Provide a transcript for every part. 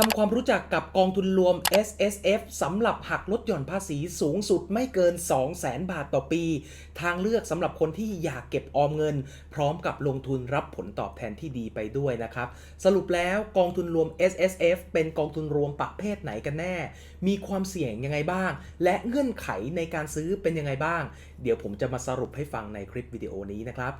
ทำความรู้จักกับกองทุนรวม S S F สำหรับหักลดหย่อนภาษีสูงสุดไม่เกิน 200,000 บาทต่อปี ทางเลือกสำหรับคนที่อยากเก็บออมเงิน พร้อมกับลงทุนรับผลตอบแทนที่ดีไปด้วยนะครับ สรุปแล้วกองทุนรวม S S F เป็นกองทุนรวมประเภทไหนกันแน่ มีความเสี่ยงยังไงบ้าง และเงื่อนไขในการซื้อเป็นยังไงบ้าง เดี๋ยวผมจะมาสรุปให้ฟังในคลิปวิดีโอนี้นะครับ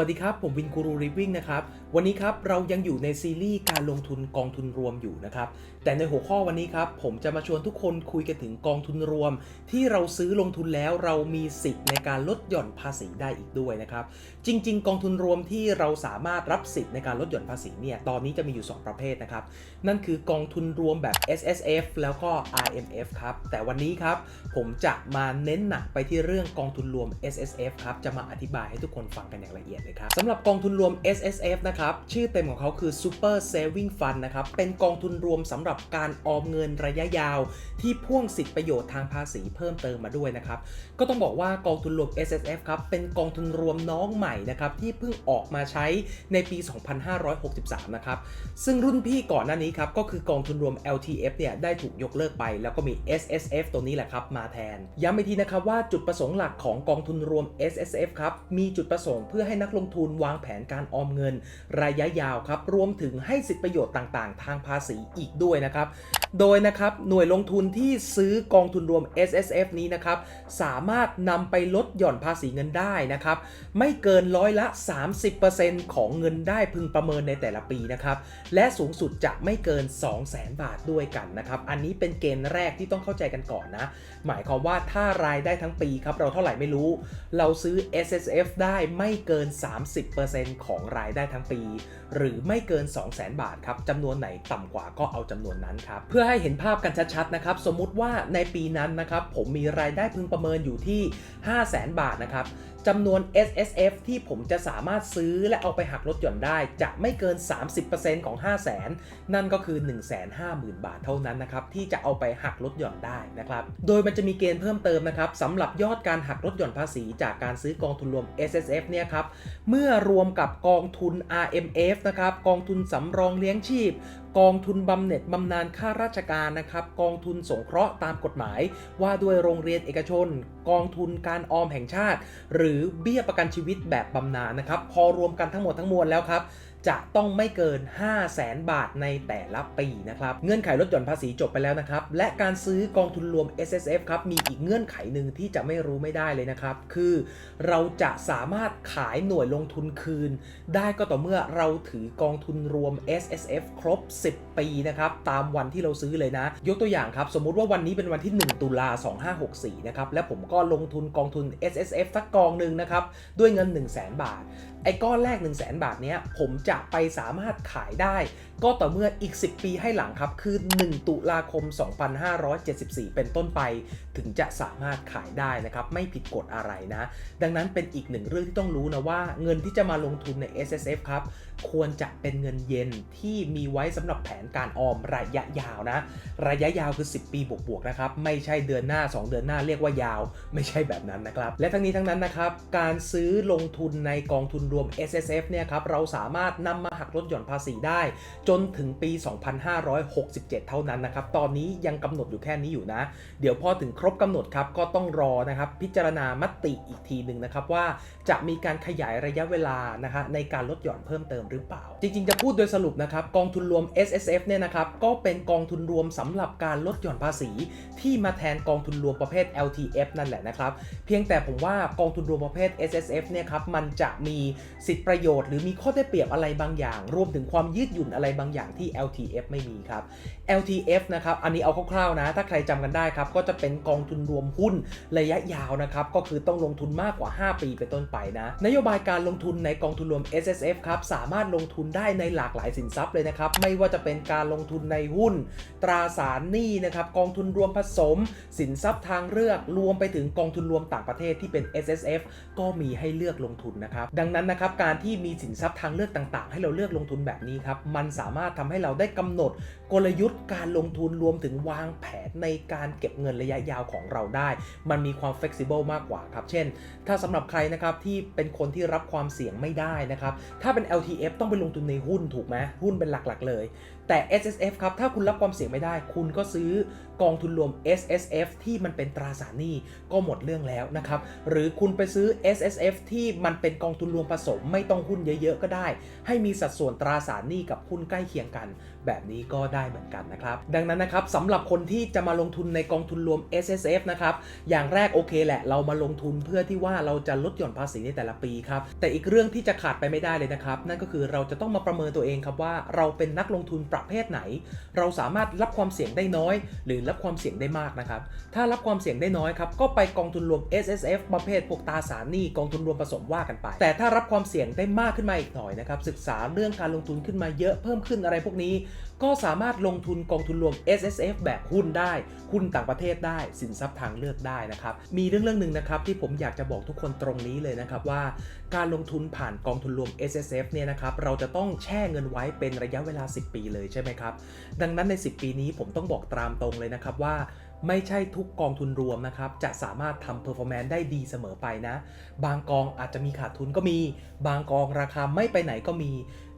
วัสดีครับ ผมวินกูรูริวิ่งนะครับ วันนี้ครับเรายังอยู่ในซีรีส์การลงทุนกองทุนรวมอยู่นะครับ แต่ในหัวข้อวันนี้ครับ ผมจะมาชวนทุกคนคุยกันถึงกองทุนรวม ที่เราซื้อลงทุนแล้วเรามีสิทธิ์ในการลดหย่อนภาษีได้อีกด้วยนะครับ จริง ๆ กองทุนรวมที่เราสามารถรับสิทธิ์ในการลดหย่อนภาษีเนี่ยตอนนี้จะมีอยู่ 2 ประเภทนะครับ นั่นคือกองทุนรวมแบบ S S F แล้วก็ R M F ครับแต่วันนี้ครับผมจะมาเน้นหนักไปที่เรื่องกองทุนรวม S S F ครับจะมาอธิบายให้ทุกคนฟังกันอย่างละเอียดเลยครับสำหรับกองทุนรวม S S F นะครับ ชื่อเต็มของเขาคือ Super Saving Fund นะครับ เป็นกองทุนรวมสำหรับการออมเงินระยะยาว ที่พ่วงสิทธิประโยชน์ทางภาษีเพิ่มเติมมาด้วยนะครับ ก็ต้องบอกว่ากองทุนรวม S S F ครับ เป็นกองทุนรวมน้องใหม่นะครับที่เพิ่งออกมาใช้ในปี 2563 นะครับ ซึ่งรุ่นพี่ก่อนหน้านี้ครับก็คือกองทุนรวม LTF เนี่ยได้ถูกยกเลิกไป แล้วก็มี SSF ตัวนี้แหละครับมาแทน ย้ำอีกทีนะครับว่าจุดประสงค์หลักของกองทุนรวม SSF ครับมีจุดประสงค์เพื่อให้นักลงทุนวางแผนการออมเงิน ระยะยาวครับรวมถึงให้สิทธิประโยชน์ต่างๆ ทางภาษีอีกด้วยนะครับ โดยนะครับหน่วยลงทุนที่ซื้อกองทุนรวม S S F นี้นะครับสามารถนำไปลดหย่อนภาษีเงินได้นะครับ ไม่เกินร้อยละ 30%ของเงินได้พึงประเมินในแต่ละปีนะครับ และสูงสุดจะไม่เกิน 200,000 บาทด้วยกันนะครับ อันนี้เป็นเกณฑ์แรกที่ต้องเข้าใจกันก่อนนะ หมายความว่าถ้ารายได้ทั้งปีครับ เราเท่าไหร่ไม่รู้ เราซื้อ S S F ได้ไม่เกิน30%ของรายได้ทั้งปี หรือไม่เกิน 200,000 บาทครับจำนวนไหนต่ำกว่าก็เอาจำนวนนั้นครับเพื่อให้เห็นภาพกันชัดๆนะครับสมมุติว่าในปีนั้นนะครับผมมีรายได้พึงประเมินอยู่ที่ 500,000 บาทนะครับจำนวน S S F ที่ผมจะสามารถซื้อและเอาไปหักลดหย่อนได้ จะไม่เกิน 30%ของ 500,000นั่นก็คือ 150,000 บาทเท่านั้นนะครับ ที่จะเอาไปหักลดหย่อนได้นะครับ โดยมันจะมีเกณฑ์เพิ่มเติมนะครับสำหรับยอดการหักลดหย่อนภาษีจากการซื้อกองทุนรวม S S F เนี่ยครับ เมื่อรวมกับกองทุน R M F นะครับ กองทุนสำรองเลี้ยงชีพกองทุนบำเหน็จบำนาญข้าราชการนะครับ กองทุนสงเคราะห์ตามกฎหมาย ว่าด้วยโรงเรียนเอกชน กองทุนการออมแห่งชาติ หรือเบี้ยประกันชีวิตแบบบำนาญนะครับ พอรวมกันทั้งหมดทั้งมวลแล้วครับ จะต้องไม่เกิน 5 0 0แสนบาทในแต่ละปีนะครับ เงื่อนไขลดหย่อนภาษีจบไปแล้วนะครับ และการซื้อกองทุนรวม S S F ครับมีอีกเงื่อนไขหนึ่งที่จะไม่รู้ไม่ได้เลยนะครับ คือเราจะสามารถขายหน่วยลงทุนคืน ได้ก็ต่อเมื่อเราถือกองทุนรวม S S F ครบ 10 ปีนะครับตามวันที่เราซื้อเลยนะ ยกตัวอย่างครับ สมมุติว่าวันนี้เป็นวันที่ 1 ตุลา2564นะครับและผมก็ลงทุนกองทุน S S F สักกองหนึ่งนะครับด้วยเงิน 1 0 0 0 0แบาท ไอ้ก้อนแรก 1 0 0 0 0แบาทเนี้ยผมจะะไปสามารถขายได้ ก็ต่อเมื่ออีก 10 ปีให้หลังครับคือ 1 ตุลาคม 2574 เป็นต้นไป ถึงจะสามารถขายได้นะครับ ไม่ผิดกฎอะไรนะ ดังนั้นเป็นอีกหนึ่งเรื่องที่ต้องรู้นะว่าเงินที่จะมาลงทุนใน S S F ครับ ควรจะเป็นเงินเย็นที่มีไว้สำหรับแผนการออมระยะยาวนะ ระยะยาวคือ 10 ปีบวกๆนะครับ ไม่ใช่เดือนหน้า 2 เดือนหน้าเรียกว่ายาว ไม่ใช่แบบนั้นนะครับ และทั้งนี้ทั้งนั้นนะครับ การซื้อลงทุนในกองทุนรวม S S F เนี่ยครับ เราสามารถนำมาหักลดหย่อนภาษีได้ จนถึงปี 2567 เท่านั้นนะครับ ตอนนี้ยังกำหนดอยู่แค่นี้อยู่นะ เดี๋ยวพอถึงครบกำหนดครับ ก็ต้องรอนะครับ พิจารณามติอีกทีหนึ่งนะครับว่าจะมีการขยายระยะเวลานะฮะในการลดหย่อนเพิ่มเติมหรือเปล่า จริง ๆ จะพูดโดยสรุปนะครับ กองทุนรวม S S F เนี่ยนะครับ ก็เป็นกองทุนรวมสำหรับการลดหย่อนภาษี ที่มาแทนกองทุนรวมประเภท L T F นั่นแหละนะครับ เพียงแต่ผมว่ากองทุนรวมประเภท S S F เนี่ยครับ มันจะมีสิทธิประโยชน์ หรือมีข้อได้เปรียบอะไรบางอย่าง รวมถึงความยืดหยุ่นอะไรบางอย่างที่ L T F ไม่มีครับ LTF นะครับ อันนี้เอาคร่าวๆนะ ถ้าใครจำกันได้ครับ ก็จะเป็นกองทุนรวมหุ้นระยะยาวนะครับ ก็คือต้องลงทุนมากกว่า 5 ปีเป็นต้นไปนะ นโยบายการลงทุนในกองทุนรวม S S F ครับ สามารถลงทุนได้ในหลากหลายสินทรัพย์เลยนะครับ ไม่ว่าจะเป็นการลงทุนในหุ้น ตราสารหนี้นะครับ กองทุนรวมผสม สินทรัพย์ทางเลือก รวมไปถึงกองทุนรวมต่างประเทศที่เป็น S S F ก็มีให้เลือกลงทุนนะครับ ดังนั้นนะครับการที่มีสินทรัพย์ทางเลือกต่างๆ ให้เราเลือกลงทุนแบบนี้ครับ มันสามารถทำให้เราได้กำหนดกลยุทธ์การลงทุนรวมถึงวางแผนในการเก็บเงินระยะยาวของเราได้ มันมีความ flexible มากกว่าครับ เช่น ถ้าสำหรับใครนะครับที่เป็นคนที่รับความเสี่ยงไม่ได้นะครับ ถ้าเป็น LTF ต้องไปลงทุนในหุ้นถูกไหมหุ้นเป็นหลักๆเลย แต่ S S F ครับ ถ้าคุณรับความเสี่ยงไม่ได้ คุณก็ซื้อกองทุนรวม S S F ที่มันเป็นตราสารหนี้ก็หมดเรื่องแล้วนะครับ หรือคุณไปซื้อ S S F ที่มันเป็นกองทุนรวมผสมไม่ต้องหุ้นเยอะๆก็ได้ ให้มีสัดส่วนตราสารหนี้กับหุ้นใกล้เคียงกัน แบบนี้ก็ได้เหมือนกันนะครับ ดังนั้นนะครับสำหรับคนที่จะมาลงทุนในกองทุนรวม S S F นะครับ อย่างแรกโอเคแหละ เรามาลงทุนเพื่อที่ว่าเราจะลดหย่อนภาษีในแต่ละปีครับ แต่อีกเรื่องที่จะขาดไปไม่ได้เลยนะครับ นั่นก็คือเราจะต้องมาประเมินตัวเองครับว่าเราเป็นนักลงทุนปรประเภทไหน เราสามารถรับความเสี่ยงได้น้อย หรือรับความเสี่ยงได้มากนะครับ ถ้ารับความเสี่ยงได้น้อยครับก็ไปกองทุนรวม S S F ประเภทพวกตาสารหนี้กองทุนรวมผสมว่ากันไป แต่ถ้ารับความเสี่ยงได้มากขึ้นมาอีกหน่อยนะครับศึกษาเรื่องการลงทุนขึ้นมาเยอะเพิ่มขึ้นอะไรพวกนี้ ก็สามารถลงทุนกองทุนรวม S S F แบบหุ้นได้หุ้นต่างประเทศได้ สินทรัพย์ทางเลือกได้นะครับ มีเรื่องเรื่องหนึ่งนะครับที่ผมอยากจะบอกทุกคนตรงนี้เลยนะครับว่า การลงทุนผ่านกองทุนรวม S S F เนี่ยนะครับเราจะต้องแช่เงินไว้เป็นระยะเวลา 10 ปีเลยใช่ไหมครับ ดังนั้นใน 10 ปีนี้ผมต้องบอกตามตรงเลยนะครับว่าไม่ใช่ทุกกองทุนรวมนะครับ จะสามารถทำ performance ได้ดีเสมอไปนะ บางกองอาจจะมีขาดทุนก็มี บางกองราคาไม่ไปไหนก็มี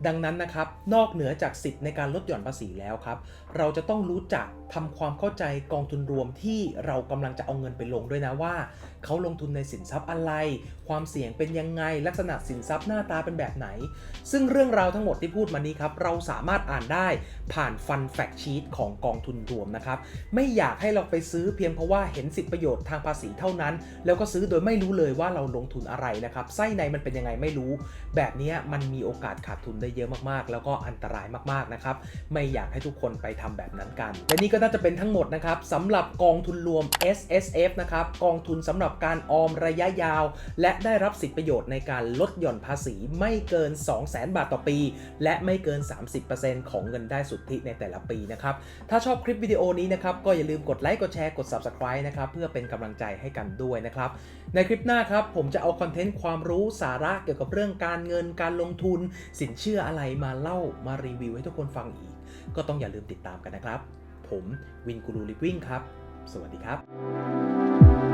ดังนั้นนะครับ นอกเหนือจากสิทธิ์ในการลดหย่อนภาษีแล้วครับ เราจะต้องรู้จักทำความเข้าใจกองทุนรวมที่เรากำลังจะเอาเงินไปลงด้วยนะว่า เขาลงทุนในสินทรัพย์อะไร ความเสี่ยงเป็นยังไง ลักษณะสินทรัพย์หน้าตาเป็นแบบไหน ซึ่งเรื่องราวทั้งหมดที่พูดมานี้ครับ เราสามารถอ่านได้ผ่านฟันแฟกชีตของกองทุนรวมนะครับ ไม่อยากให้เราไปซื้อเพียงเพราะว่าเห็นสิทธิประโยชน์ทางภาษีเท่านั้น แล้วก็ซื้อโดยไม่รู้เลยว่าเราลงทุนอะไรนะครับไส้ในมันเป็นยังไงไม่รู้ แบบนี้มันมีโอกาสขาดทุนได้เยอะมากๆ แล้วก็อันตรายมากๆนะครับไม่อยากให้ทุกคนไปทำแบบนั้นกัน และนี่ก็น่าจะเป็นทั้งหมดนะครับสำหรับกองทุนรวม S S F นะครับกองทุนสำหรับการออมระยะยาว และได้รับสิทธิประโยชน์ในการลดหย่อนภาษีไม่เกิน 200,000 บาทต่อปี และไม่เกิน 30%ของเงินได้สุทธิในแต่ละปีนะครับถ้าชอบคลิปวิดีโอนี้นะครับก็อย่าลืมกดไลค์กดแชร์กด Subscribe นะครับเพื่อเป็นกำลังใจให้กันด้วยนะครับในคลิปหน้าครับผมจะเอาคอนเทนต์ความรู้สาระเกี่ยวกับเรื่องการเงินการลงทุนสินเชื่อออะไรมาเล่ามารีวิวให้ทุกคนฟังอีก ก็ต้องอย่าลืมติดตามกันนะครับ ผมวินกูรูลิฟวิ่งครับ สวัสดีครับ